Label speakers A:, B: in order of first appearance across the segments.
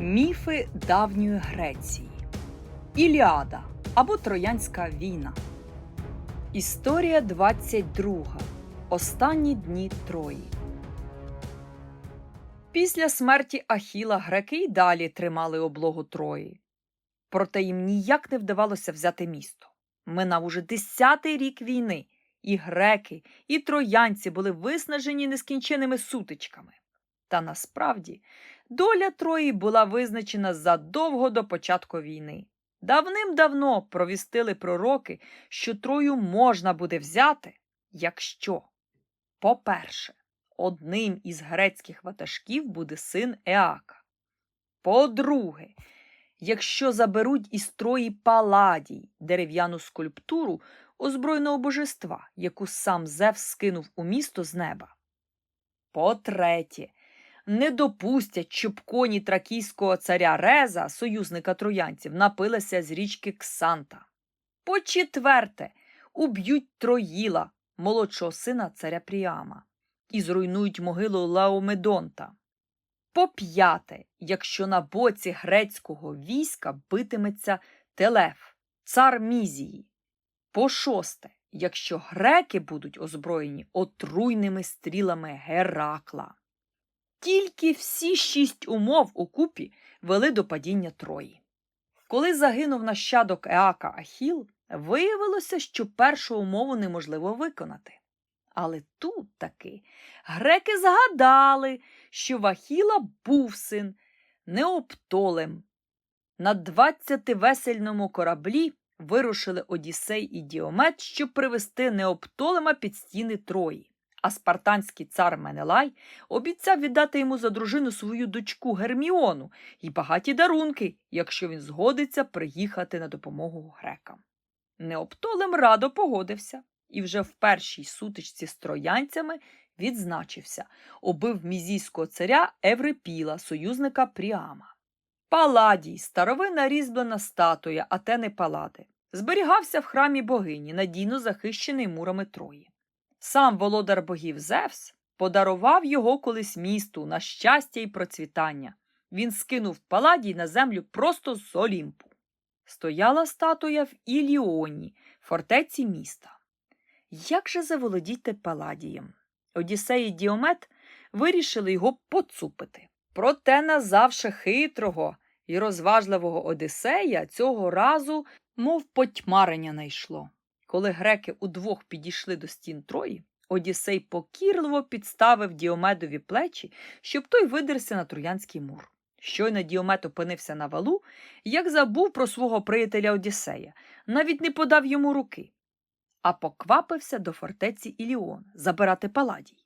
A: Міфи давньої Греції. Іліада або Троянська війна. Історія 22. Останні дні Трої. Після смерті Ахіла греки й далі тримали облогу Трої. Проте їм ніяк не вдавалося взяти місто. Минав уже десятий рік війни, і греки, і троянці були виснажені нескінченими сутичками. Та насправді доля Трої була визначена задовго до початку війни. Давним-давно провістили пророки, що Трою можна буде взяти, якщо, по-перше, одним із грецьких ватажків буде син Еака. По-друге, якщо заберуть із Трої Паладій дерев'яну скульптуру озброєного божества, яку сам Зевс скинув у місто з неба. По-третє, не допустять, щоб коні тракійського царя Реза, союзника троянців, напилися з річки Ксанта. По четверте, уб'ють Троїла, молодшого сина царя Пріама, і зруйнують могилу Лаомедонта. По п'яте, якщо на боці грецького війська битиметься Телеф, цар Мізії. По шосте, якщо греки будуть озброєні отруйними стрілами Геракла. Тільки всі шість умов укупі вели до падіння Трої. Коли загинув нащадок Еака Ахіл, виявилося, що першу умову неможливо виконати. Але тут таки греки згадали, що в Ахіла був син Неоптолем. На двадцятивесельному кораблі вирушили Одіссей і Діомет, щоб привести Неоптолема під стіни Трої. А спартанський цар Менелай обіцяв віддати йому за дружину свою дочку Герміону і багаті дарунки, якщо він згодиться приїхати на допомогу грекам. Неоптолем радо погодився і вже в першій сутичці з троянцями відзначився, убив мізійського царя Еврипіла, союзника Пріама. Паладій, старовинна різьблена статуя Атени Палади, зберігався в храмі богині, надійно захищений мурами Трої. Сам володар богів Зевс подарував його колись місту на щастя і процвітання. Він скинув Паладій на землю просто з Олімпу. Стояла статуя в Іліоні, фортеці міста. Як же заволодіти Паладієм? Одіссей і Діомет вирішили його поцупити. Проте назавше хитрого і розважливого Одіссея цього разу, мов потьмарення найшло. Коли греки удвох підійшли до стін Трої, Одіссей покірливо підставив Діомедові плечі, щоб той видерся на троянський мур. Щойно Діомет опинився на валу, як забув про свого приятеля Одіссея, навіть не подав йому руки, а поквапився до фортеці Іліон забирати паладій.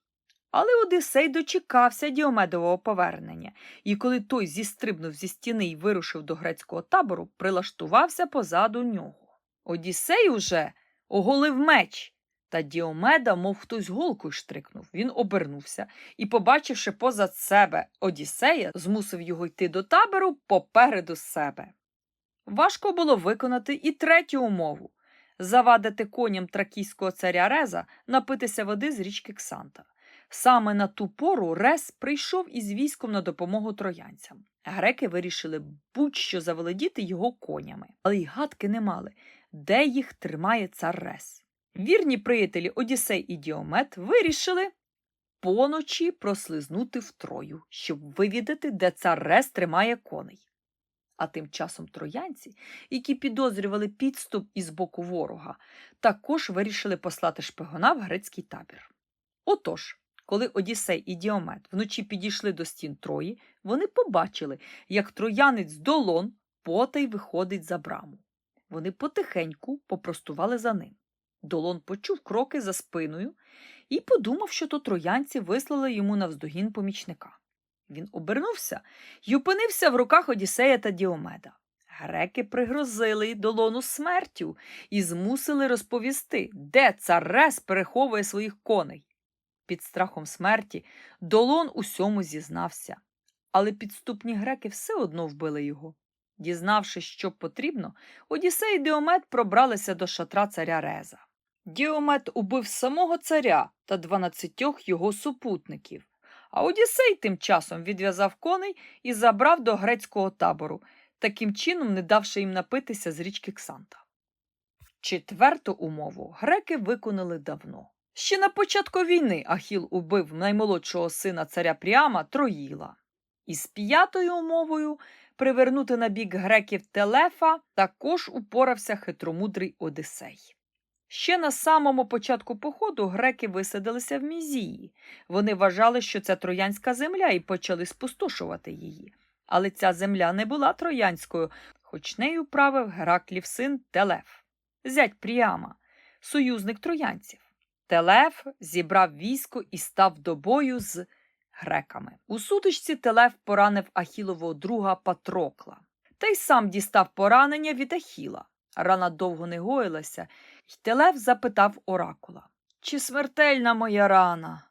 A: Але Одіссей дочекався Діомедового повернення, і коли той зістрибнув зі стіни і вирушив до грецького табору, прилаштувався позаду нього. Одіссей уже оголив меч. Та Діомеда, мов хтось голкою штрикнув. Він обернувся і, побачивши позад себе Одіссея, змусив його йти до табору попереду себе. Важко було виконати і третю умову завадити коням тракійського царя Реза напитися води з річки Ксанта. Саме на ту пору Рес прийшов із військом на допомогу троянцям. Греки вирішили будь-що заволодіти його конями, але й гадки не мали, де їх тримає цар Рес. Вірні приятелі Одіссей і Діомет вирішили поночі прослизнути в Трою, щоб вивідати, де цар Рес тримає коней. А тим часом троянці, які підозрювали підступ із боку ворога, також вирішили послати шпигуна в грецький табір. Отож, коли Одіссей і Діомет вночі підійшли до стін Трої, вони побачили, як троянець Долон потай виходить за браму. Вони потихеньку попростували за ним. Долон почув кроки за спиною і подумав, що то троянці вислали йому навздогін помічника. Він обернувся і опинився в руках Одіссея та Діомеда. Греки пригрозили Долону смертю і змусили розповісти, де цар Рес переховує своїх коней. Під страхом смерті Долон усьому зізнався, але підступні греки все одно вбили його. Дізнавшись, що потрібно, Одіссей і Діомет пробралися до шатра царя Реза. Діомет убив самого царя та дванадцятьох його супутників, А Одіссей тим часом відв'язав коней і забрав до грецького табору, таким чином не давши їм напитися з річки Ксанта. Четверту умову греки виконали давно. Ще на початку війни Ахіл убив наймолодшого сина царя Пріама Троїла. І з п'ятою умовою привернути на бік греків Телефа також упорався хитромудрий Одисей. Ще на самому початку походу греки висадилися в Мізії. Вони вважали, що це троянська земля, і почали спустошувати її. Але ця земля не була троянською, хоч нею правив Гераклів син Телеф, зять Пріама, союзник троянців. Телеф зібрав військо і став до бою з греками. У сутичці Телеф поранив Ахілового друга Патрокла. Та й сам дістав поранення від Ахіла. Рана довго не гоїлася, й Телеф запитав оракула Чи смертельна моя рана?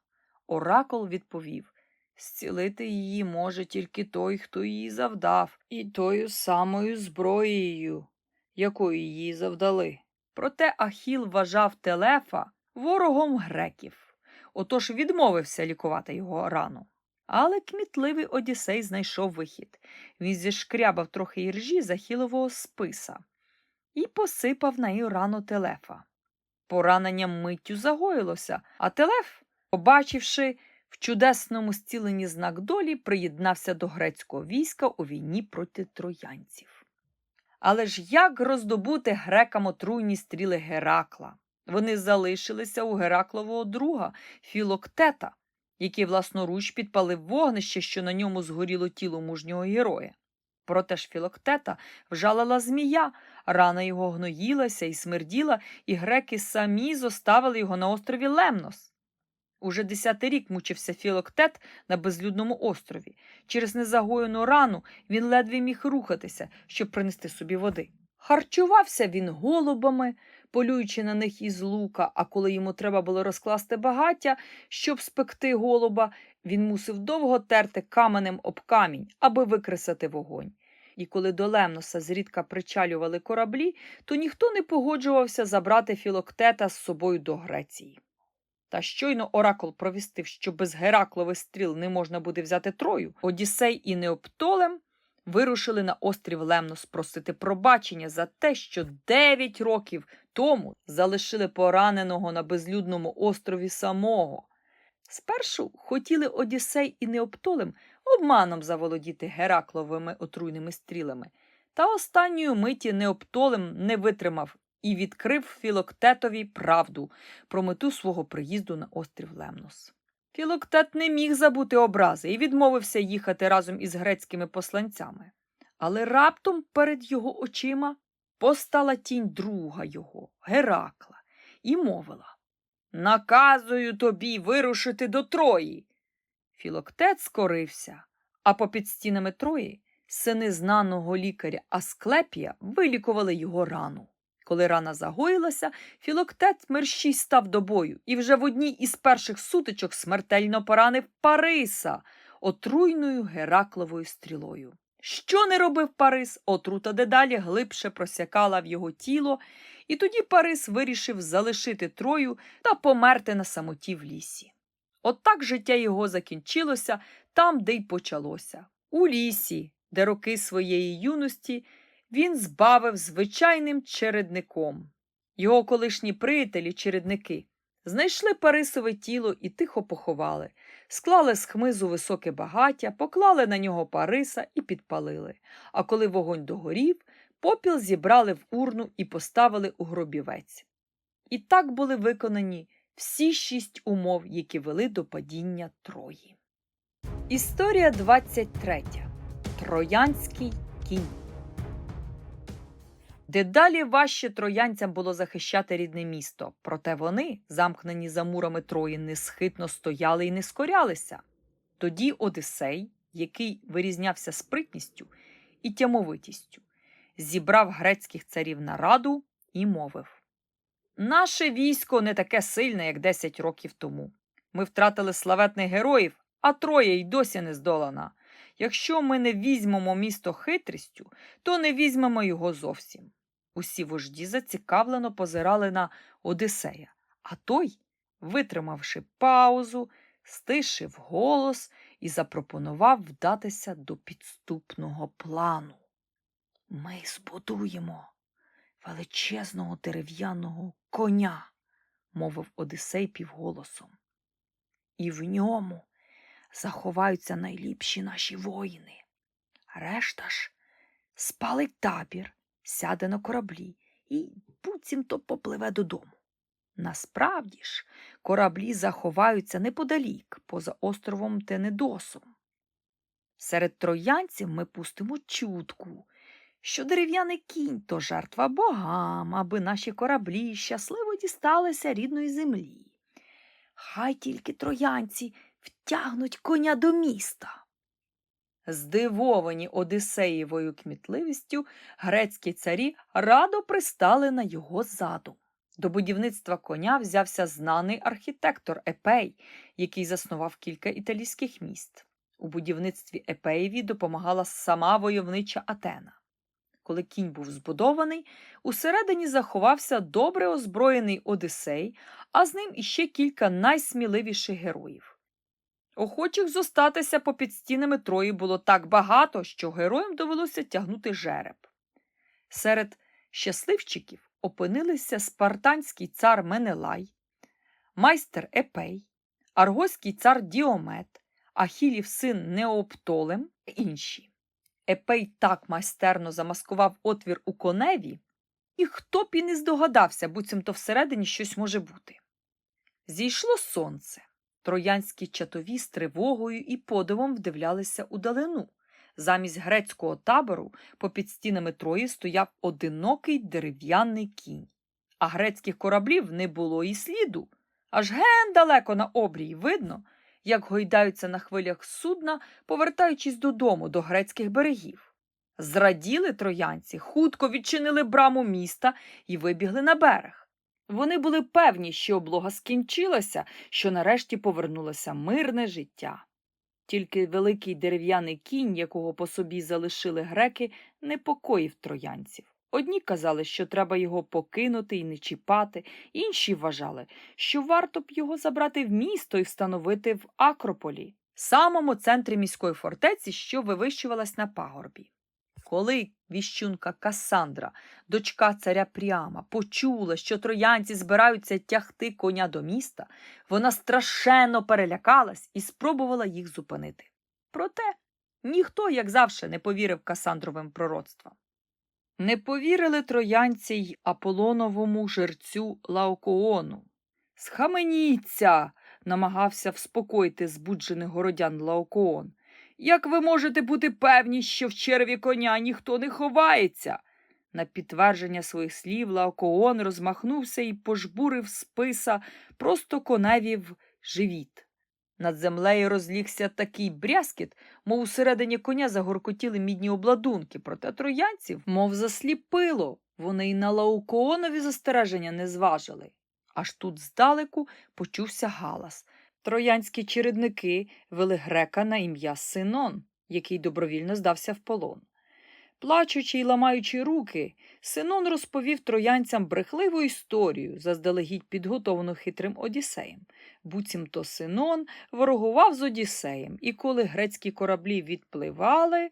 A: Оракул відповів Зцілити її може тільки той, хто її завдав, і тою самою зброєю, якою її завдали. Проте Ахіл вважав Телефа ворогом греків, отож відмовився лікувати його рану. Але кмітливий Одіссей знайшов вихід. Він зішкрябав трохи іржі з Ахілового списа і посипав нею рану Телефа. Поранення миттю загоїлося, а Телеф, побачивши в чудесному зціленні знак долі, приєднався до грецького війська у війні проти троянців. Але ж як роздобути грекам отруйні стріли Геракла? Вони залишилися у Гераклового друга Філоктета, який власноруч підпалив вогнище, що на ньому згоріло тіло мужнього героя. Проте ж Філоктета вжалила змія, рана його гноїлася і смерділа, і греки самі зоставили його на острові Лемнос. Уже десятий рік мучився Філоктет на безлюдному острові. Через незагоєну рану він ледве міг рухатися, щоб принести собі води. Харчувався він голубами, полюючи на них із лука, а коли йому треба було розкласти багаття, щоб спекти голуба, він мусив довго терти каменем об камінь, аби викресати вогонь. І коли до Лемноса зрідка причалювали кораблі, то ніхто не погоджувався забрати Філоктета з собою до Греції. Та щойно оракул провістив, що без Гераклових стріл не можна буде взяти Трою, Одіссей і Неоптолем вирушили на острів Лемнос просити пробачення за те, що дев'ять років тому залишили пораненого на безлюдному острові самого. Спершу хотіли Одіссей і Неоптолем обманом заволодіти Геракловими отруйними стрілами, та останньої миті Неоптолем не витримав і відкрив Філоктетові правду про мету свого приїзду на острів Лемнос. Філоктет не міг забути образи і відмовився їхати разом із грецькими посланцями. Але раптом перед його очима постала тінь друга його, Геракла, і мовила Наказую тобі вирушити до Трої. Філоктет скорився, а попід стінами Трої сини знаного лікаря Асклепія вилікували його рану. Коли рана загоїлася, Філоктет мерщій став до бою і вже в одній із перших сутичок смертельно поранив Париса отруйною Геракловою стрілою. Що не робив Парис, отрута дедалі глибше просякала в його тіло, і тоді Парис вирішив залишити Трою та померти на самоті в лісі. От життя його закінчилося там, де й почалося, у лісі, де роки своєї юності він збавив звичайним чередником. Його колишні приятелі, чередники, знайшли Парисове тіло і тихо поховали, склали з хмизу високе багаття, поклали на нього Париса і підпалили. А коли вогонь догорів, попіл зібрали в урну і поставили у гробівець. І так були виконані всі шість умов, які вели до падіння Трої. Історія 23. Троянський кінь. Дедалі важче троянцям було захищати рідне місто, проте вони, замкнені за мурами Трої, несхитно стояли і не скорялися. Тоді Одисей, який вирізнявся спритністю і тямовитістю, зібрав грецьких царів на раду і мовив Наше військо не таке сильне, як десять років тому. Ми втратили славетних героїв, а Троя й досі не здолана. Якщо ми не візьмемо місто хитрістю, то не візьмемо його зовсім. Усі вожді зацікавлено позирали на Одисея, а той, витримавши паузу, стишив голос і запропонував вдатися до підступного плану. Ми збудуємо величезного дерев'яного коня, мовив Одисей півголосом. І в ньому заховаються найліпші наші воїни. Решта ж спалить табір, сяде на кораблі і буцімто попливе додому. Насправді ж, кораблі заховаються неподалік, поза островом Тенедосом. Серед троянців ми пустимо чутку, що дерев'яний кінь то жертва богам, аби наші кораблі щасливо дісталися рідної землі. Хай тільки троянці втягнуть коня до міста. Здивовані Одисеєвою кмітливістю, грецькі царі радо пристали на його задум. До будівництва коня взявся знаний архітектор Епей, який заснував кілька італійських міст. У будівництві Епеєві допомагала сама войовнича Атена. Коли кінь був збудований, усередині заховався добре озброєний Одисей, а з ним іще кілька найсміливіших героїв. Охочих зостатися попід стінами Трої було так багато, що героям довелося тягнути жереб. Серед щасливчиків опинилися спартанський цар Менелай, майстер Епей, аргоський цар Діомет, Ахілів син Неоптолем і інші. Епей так майстерно замаскував отвір у коневі, і хто б і не здогадався, буцімто всередині щось може бути. Зійшло сонце. Троянські чатові з тривогою і подивом вдивлялися удалину. Замість грецького табору попід стінами Трої стояв одинокий дерев'яний кінь, а грецьких кораблів не було і сліду. Аж ген далеко на обрії видно, як гойдаються на хвилях судна, повертаючись додому до грецьких берегів. Зраділи троянці, хутко відчинили браму міста і вибігли на берег. Вони були певні, що облога скінчилася, що нарешті повернулося мирне життя. Тільки великий дерев'яний кінь, якого по собі залишили греки, непокоїв троянців. Одні казали, що треба його покинути і не чіпати, інші вважали, що варто б його забрати в місто і встановити в Акрополі, самому центрі міської фортеці, що вивищувалась на пагорбі. Коли віщунка Касандра, дочка царя Пряма, почула, що троянці збираються тягти коня до міста, вона страшенно перелякалась і спробувала їх зупинити. Проте ніхто, як завжди, не повірив Касандровим пророцтвам. Не повірили троянці й Аполоновому жерцю Лаокоону. Схаменіться, намагався вспокоїти збуджених городян Лаокоон. Як ви можете бути певні, що в черві коня ніхто не ховається? На підтвердження своїх слів Лаокоон розмахнувся і пожбурив списа просто коневі в живіт. Над землею розлігся такий брязкіт, мов усередині коня загоркотіли мідні обладунки, проте троянців, мов засліпило, вони й на Лаокоонові застереження не зважили. Аж тут здалеку почувся галас. Троянські чередники вели грека на ім'я Синон, який добровільно здався в полон. Плачучи й ламаючи руки, Синон розповів троянцям брехливу історію, заздалегідь підготовану хитрим Одіссеєм. Буцімто Синон ворогував з Одіссеєм, і коли грецькі кораблі відпливали,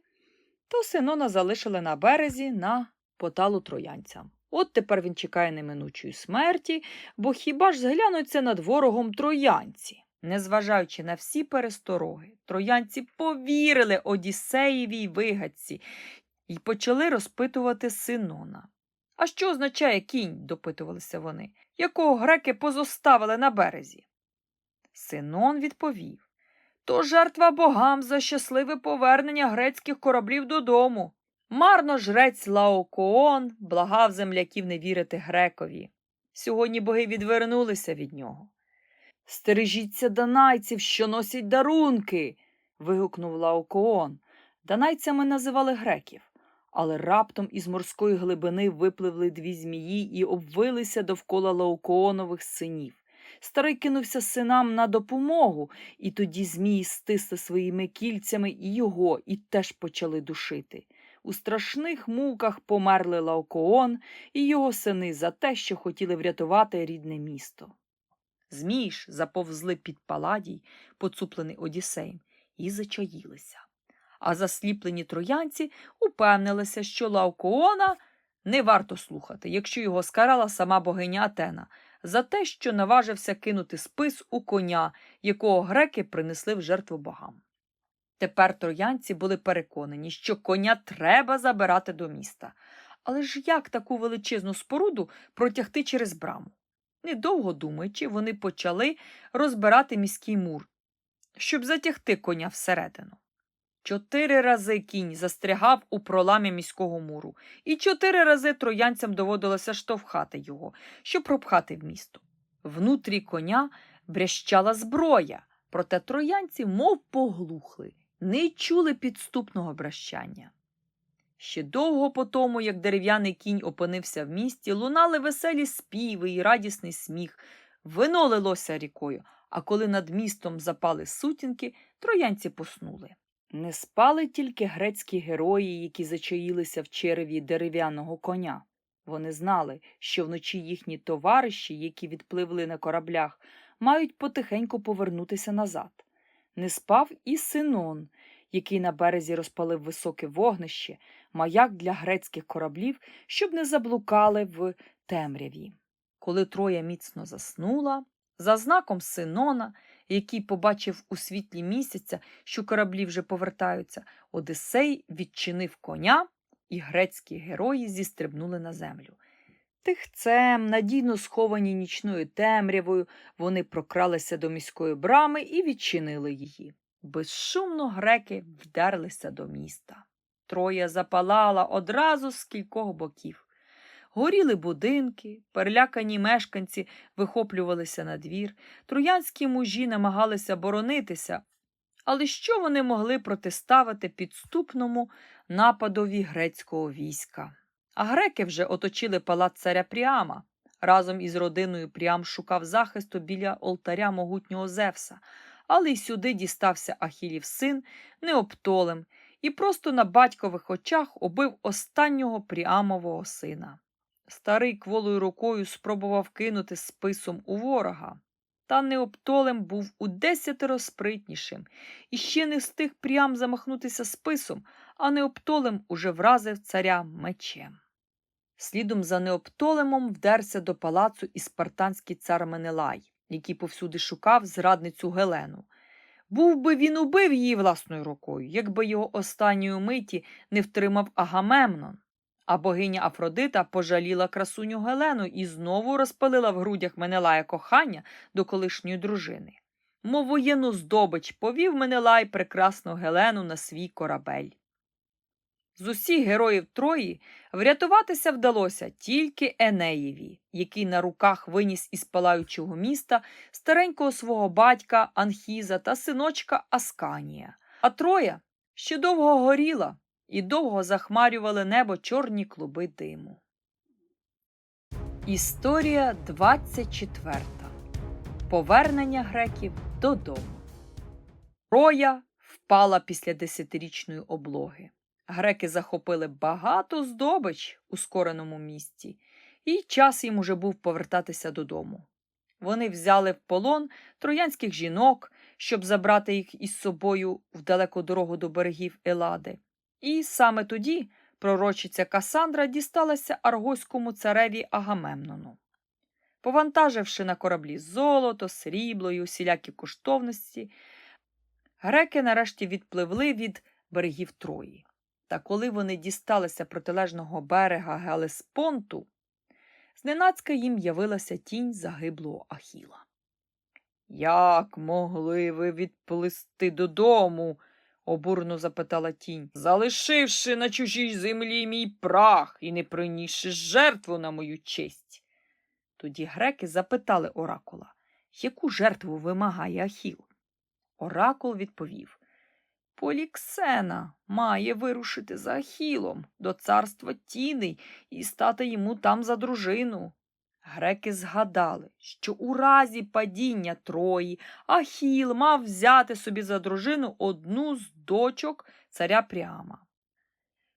A: то Синона залишили на березі на поталу троянцям. От тепер він чекає неминучої смерті, бо хіба ж зглянуться над ворогом троянці? Незважаючи на всі перестороги, троянці повірили Одіссеєвій вигадці і почали розпитувати Синона. А що означає кінь? допитувалися вони, якого греки позоставили на березі. Синон відповів то жертва богам за щасливе повернення грецьких кораблів додому. Марно жрець Лаокоон благав земляків не вірити грекові. Сьогодні боги відвернулися від нього. Стережіться данайців, що носять дарунки. вигукнув Лаокоон. Данайцями називали греків, але раптом із морської глибини випливли дві змії і обвилися довкола Лаокоонових синів. Старий кинувся синам на допомогу, і тоді змії стисли своїми кільцями і його, і теж почали душити. У страшних муках померли Лаокоон і його сини за те, що хотіли врятувати рідне місто. Змії ж заповзли під паладій, поцуплений Одіссеєм, і зачаїлися. А засліплені троянці упевнилися, що Лаукоона не варто слухати, якщо його скарала сама богиня Атена, за те, що наважився кинути спис у коня, якого греки принесли в жертву богам. Тепер троянці були переконані, що коня треба забирати до міста. Але ж як таку величезну споруду протягти через браму? Недовго думаючи, вони почали розбирати міський мур, щоб затягти коня всередину. Чотири рази кінь застрягав у проламі міського муру, і чотири рази троянцям доводилося штовхати його, щоб пропхати в місто. Внутрі коня брящала зброя, проте троянці, мов поглухли, не чули підступного бращання. Ще довго по тому, як дерев'яний кінь опинився в місті, лунали веселі співи і радісний сміх, вино лилося рікою, а коли над містом запали сутінки, троянці поснули. Не спали тільки грецькі герої, які зачаїлися в череві дерев'яного коня. Вони знали, що вночі їхні товариші, які відпливли на кораблях, мають потихеньку повернутися назад. Не спав і Синон, який на березі розпалив високе вогнище, маяк для грецьких кораблів, щоб не заблукали в темряві. Коли Троя міцно заснула, за знаком Синона, який побачив у світлі місяця, що кораблі вже повертаються, Одисей відчинив коня, і грецькі герої зістрибнули на землю. Тихцем, надійно сховані нічною темрявою, вони прокралися до міської брами і відчинили її. Безшумно греки вдерлися до міста. Троя запалала одразу з кількох боків. Горіли будинки, перелякані мешканці вихоплювалися на двір, троянські мужі намагалися боронитися, але що вони могли протиставити підступному нападові грецького війська? А греки вже оточили палац царя Пріама. Разом із родиною Пріам шукав захисту біля олтаря могутнього Зевса, але й сюди дістався Ахілів син неоптолем і просто на батькових очах убив останнього Пріамового сина. Старий кволою рукою спробував кинути списом у ворога. Та неоптолем був у десятеро спритнішим і ще не встиг прям замахнутися списом, а неоптолем уже вразив царя мечем. Слідом за неоптолемом вдерся до палацу і спартанський цар Менелай, який повсюди шукав зрадницю Гелену. Був би він убив її власною рукою, якби його останньої миті не втримав Агамемнон. А богиня Афродита пожаліла красуню Гелену і знову розпалила в грудях Менелая кохання до колишньої дружини. Мов воєнну здобич повів Менелай прекрасну Гелену на свій корабель. З усіх героїв Трої врятуватися вдалося тільки Енеєві, який на руках виніс із палаючого міста старенького свого батька Анхіза та синочка Асканія. А Троя ще довго горіла і довго захмарювали небо чорні клуби диму. Історія 24. Повернення греків додому. Троя впала після десятирічної облоги. Греки захопили багато здобич у скореному місті, і час їм уже був повертатися додому. Вони взяли в полон троянських жінок, щоб забрати їх із собою в далеку дорогу до берегів Елади. І саме тоді пророчиця Касандра дісталася аргоському цареві Агамемнону. Повантаживши на кораблі золото, срібло і усілякі коштовності, греки нарешті відпливли від берегів Трої. Та коли вони дісталися протилежного берега Гелеспонту, зненацька їм явилася тінь загиблого Ахіла. Як могли ви відплисти додому? обурно запитала тінь, залишивши на чужій землі мій прах і не принісши жертву на мою честь. Тоді греки запитали оракула, яку жертву вимагає Ахіл. Оракул відповів Поліксена має вирушити за Ахілом до царства тіней і стати йому там за дружину. Греки згадали, що у разі падіння Трої Ахіл мав взяти собі за дружину одну з дочок царя Пряма.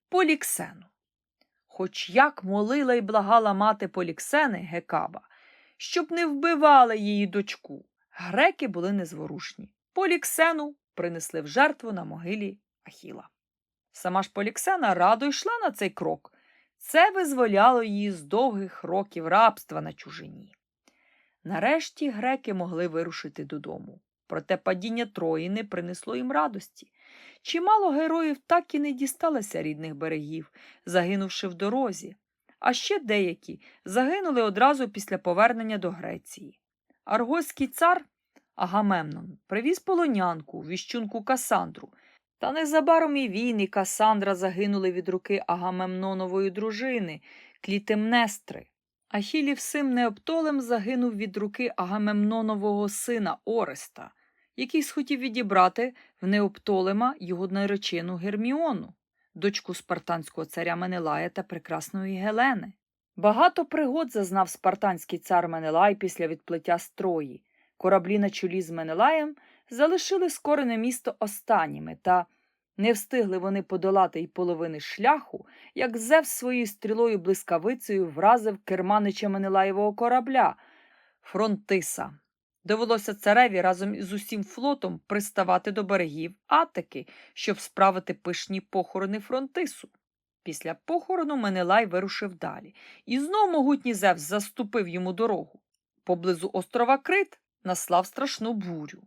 A: Поліксену. Хоч як молила й благала мати Поліксени Гекаба, щоб не вбивали її дочку. Греки були незворушні. Поліксену принесли в жертву на могилі Ахіла. Сама ж Поліксена радо йшла на цей крок. Це визволяло її з довгих років рабства на чужині. Нарешті греки могли вирушити додому. Проте падіння Трої не принесло їм радості. Чимало героїв так і не дісталося рідних берегів, загинувши в дорозі, а ще деякі загинули одразу після повернення до Греції. Аргойський цар Агамемнон привіз полонянку, віщунку Касандру, та незабаром і він, і Касандра загинули від руки Агамемнонової дружини, Клітемнестри. Ахілів син Неоптолем загинув від руки Агамемнонового сина Ореста, який схотів відібрати в Неоптолема його наречену Герміону, дочку спартанського царя Менелая та прекрасної Гелени. Багато пригод зазнав спартанський цар Менелай після відплиття з Трої. Кораблі на чолі з Менелаєм залишили скорене місто останніми, та не встигли вони подолати й половини шляху, як Зевс своєю стрілою блискавицею вразив керманича Менелаєвого корабля Фронтиса. Довелося цареві разом із усім флотом приставати до берегів Атики, щоб справити пишні похорони Фронтису. Після похорону Менелай вирушив далі, і знов могутній Зевс заступив йому дорогу. Поблизу острова Крит наслав страшну бурю.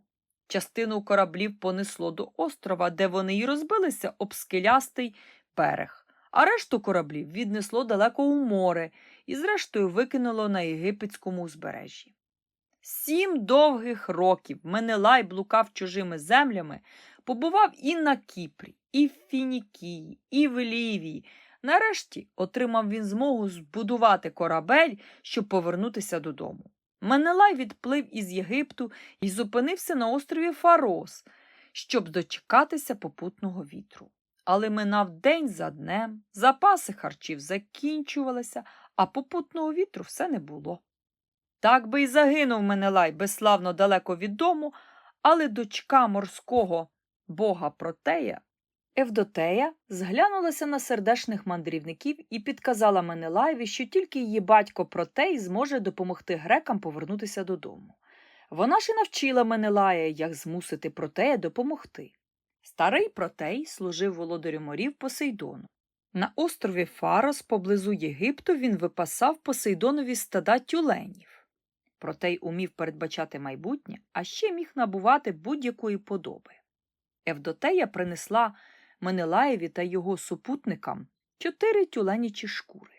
A: Частину кораблів понесло до острова, де вони й розбилися об скелястий берег, а решту кораблів віднесло далеко у море і, зрештою, викинуло на єгипетському узбережжі. Сім довгих років Менелай блукав чужими землями, побував і на Кіпрі, і в Фінікії, і в Лівії. Нарешті отримав він змогу збудувати корабель, щоб повернутися додому. Менелай відплив із Єгипту і зупинився на острові Фарос, щоб дочекатися попутного вітру. Але минав день за днем, запаси харчів закінчувалися, а попутного вітру все не було. Так би й загинув Менелай безславно далеко від дому, але дочка морського бога Протея Евдотея зглянулася на сердешних мандрівників і підказала Менелаєві, що тільки її батько Протей зможе допомогти грекам повернутися додому. Вона ж і навчила Менелая, як змусити Протея допомогти. Старий Протей служив володарю морів Посейдону. На острові Фарос поблизу Єгипту він випасав Посейдонові стада тюленів. Протей умів передбачати майбутнє, а ще міг набувати будь-якої подоби. Евдотея принесла Менелаєві та його супутникам чотири тюленячі шкури.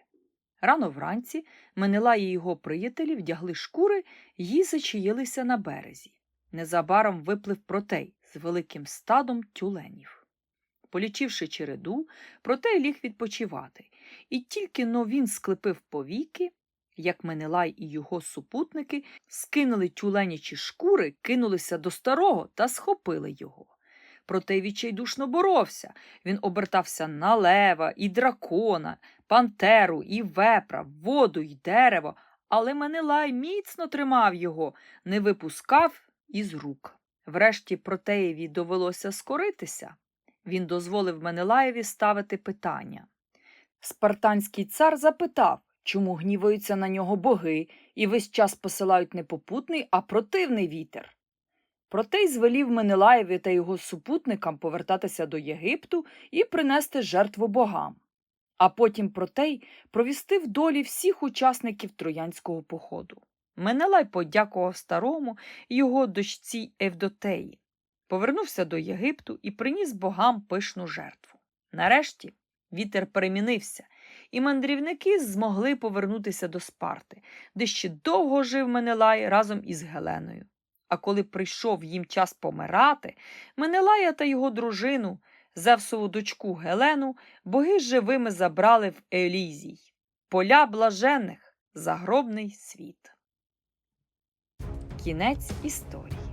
A: Рано вранці Менелай і його приятелі вдягли шкури й зачаїлися на березі. Незабаром виплив протей з великим стадом тюленів. Полічивши череду, протей ліг відпочивати, і тільки но він склепив повіки, як Менелай і його супутники скинули тюленячі шкури, кинулися до старого та схопили його. Проте відчайдушно боровся. Він обертався на лева і дракона, пантеру і вепра, воду й дерево, але Менелай міцно тримав його, не випускав із рук. Врешті Протеєві довелося скоритися. Він дозволив Менелаєві ставити питання. Спартанський цар запитав, чому гніваються на нього боги і весь час посилають не попутний, а противний вітер. Проте й звелів Менелаєві та його супутникам повертатися до Єгипту і принести жертву богам. А потім Протей провістив долі всіх учасників троянського походу. Менелай подякував старому і його дочці Евдотеї, повернувся до Єгипту і приніс богам пишну жертву. Нарешті вітер перемінився, і мандрівники змогли повернутися до Спарти, де ще довго жив Менелай разом із Геленою. А коли прийшов їм час помирати, Менелая та його дружину, Зевсову дочку Гелену, боги живими забрали в Елізій, поля блажених, загробний світ. Кінець історії.